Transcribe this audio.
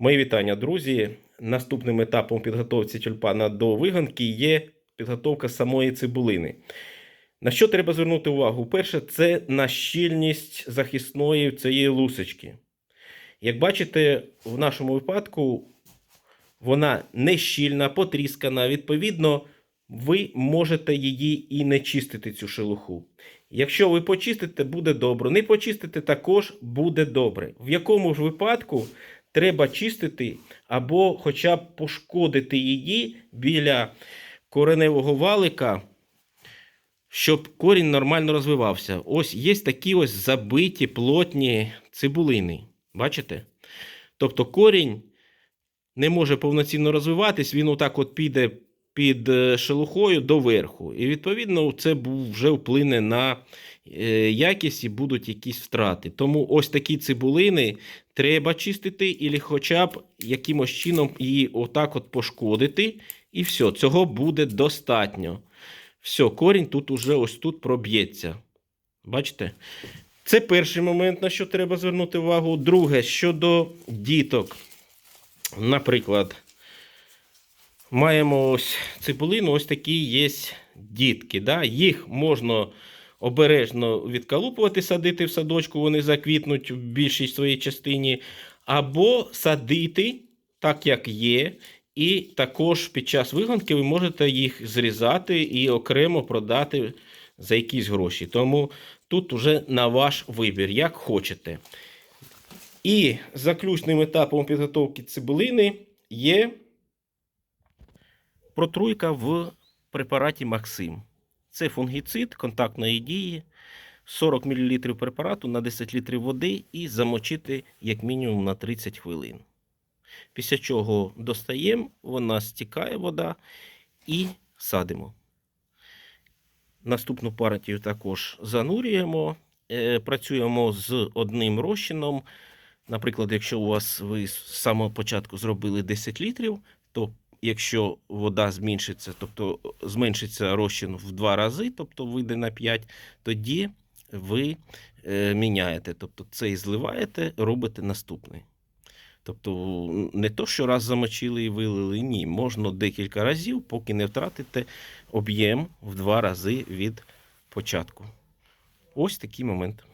Мої вітання, друзі. Наступним етапом підготовці тюльпана до виганки є підготовка самої цибулини. На що треба звернути увагу? Перше, це на щільність захисної цієї лусочки. Як бачите, в нашому випадку вона не щільна, потріскана. Відповідно, ви можете її і не чистити, цю шелуху. Якщо ви почистите, буде добре. Не почистите, також буде добре. В якому ж випадку треба чистити або хоча б пошкодити її біля кореневого валика, щоб корінь нормально розвивався. Ось є такі ось забиті плотні цибулини. Бачите? Тобто корінь не може повноцінно розвиватись, він отак от піде під е, шелухою до верху. І відповідно це вже вплине на е, якість і будуть якісь втрати. Тому ось такі цибулини треба чистити, і хоча б якимось чином її отак от пошкодити. І все, цього буде достатньо. Все, корінь тут уже ось тут проб'ється. Бачите? Це перший момент, на що треба звернути увагу. Друге, щодо діток. Наприклад, маємо ось цибулину, ось такі є дітки. Да? Їх можна обережно відкалупувати, садити в садочку, вони заквітнуть в більшій своїй частині, або садити так, як є. І також під час вигонки ви можете їх зрізати і окремо продати за якісь гроші. Тому тут уже на ваш вибір, як хочете. І заключним етапом підготовки цибулини є протруйка в препараті Максим. Це фунгіцид контактної дії, 40 мл препарату на 10 літрів води і замочити як мінімум на 30 хвилин. Після чого достаємо, вона стікає вода і садимо. Наступну партію також занурюємо, е, працюємо з одним розчином. Наприклад, якщо у вас ви з самого початку зробили 10 літрів, то якщо вода зменшиться, тобто зменшиться розчин в два рази, тобто вийде на 5, тоді ви е, міняєте. Тобто цей зливаєте, робите наступний. Тобто не то, що раз замочили і вилили, ні. Можна декілька разів, поки не втратите об'єм в два рази від початку. Ось такий момент.